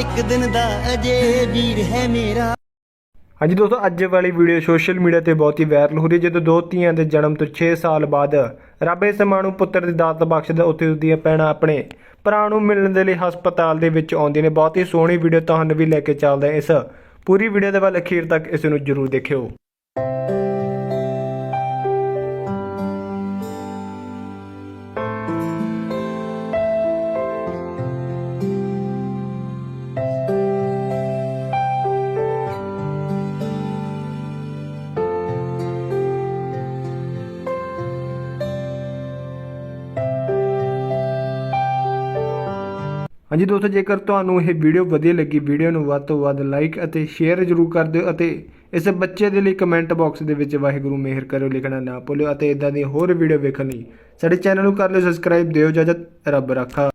ਇੱਕ ਦਿਨ ਦਾ ਅਜੇ ਵੀਰ ਹੈ ਮੇਰਾ। ਹਾਂਜੀ ਦੋਸਤੋ, ਅੱਜ ਵਾਲੀ ਵੀਡੀਓ ਸੋਸ਼ਲ ਮੀਡੀਆ ਤੇ ਬਹੁਤ ਹੀ ਵਾਇਰਲ ਹੋ ਰਹੀ ਹੈ। ਜਦੋਂ ਦੋ ਧੀਆਂ ਦੇ ਜਨਮ ਤੋਂ 6 ਸਾਲ ਬਾਅਦ ਰੱਬ ਇਸ ਮਾਂ ਨੂੰ ਪੁੱਤਰ ਦੀ ਦਾਤ ਬਖਸ਼ਦਾ, ਉੱਥੇ ਉਸ ਦੀਆਂ ਭੈਣਾਂ ਆਪਣੇ ਭਰਾ ਨੂੰ ਮਿਲਣ ਦੇ ਲਈ ਹਸਪਤਾਲ ਦੇ ਵਿੱਚ ਆਉਂਦੀਆਂ ਨੇ। ਬਹੁਤ ਹੀ ਸੋਹਣੀ ਵੀਡੀਓ ਤੁਹਾਨੂੰ ਵੀ ਲੈ ਕੇ ਚੱਲਦੇ ਇਸ। ਪੂਰੀ ਵੀਡੀਓ ਦੇ ਵੱਲ ਅਖੀਰ ਤੱਕ ਇਸ ਨੂੰ ਜਰੂਰ ਦੇਖਿਓ। ਹਾਂਜੀ ਦੋਸਤੋ, ਜੇਕਰ ਤੁਹਾਨੂੰ ਇਹ ਵੀਡੀਓ ਵਧੀਆ ਲੱਗੀ, ਵੀਡੀਓ ਨੂੰ ਵੱਧ ਤੋਂ ਵੱਧ ਲਾਈਕ ਅਤੇ ਸ਼ੇਅਰ ਜ਼ਰੂਰ ਕਰ ਦਿਓ ਅਤੇ ਇਸ ਬੱਚੇ ਦੇ ਲਈ ਕਮੈਂਟ ਬਾਕਸ ਦੇ ਵਿੱਚ ਵਾਹਿਗੁਰੂ ਮਿਹਰ ਕਰੋ ਲਿਖਣਾ ਨਾ ਭੁੱਲਿਓ ਅਤੇ ਇਦਾਂ ਦੀ ਹੋਰ ਵੀਡੀਓ ਵੇਖਣ ਲਈ ਸਾਡੇ ਚੈਨਲ ਨੂੰ ਕਰ ਲਿਓ ਸਬਸਕ੍ਰਾਈਬ ਦਿਓ, ਇਜਾਜ਼ਤ, ਰੱਬ ਰੱਖਾ।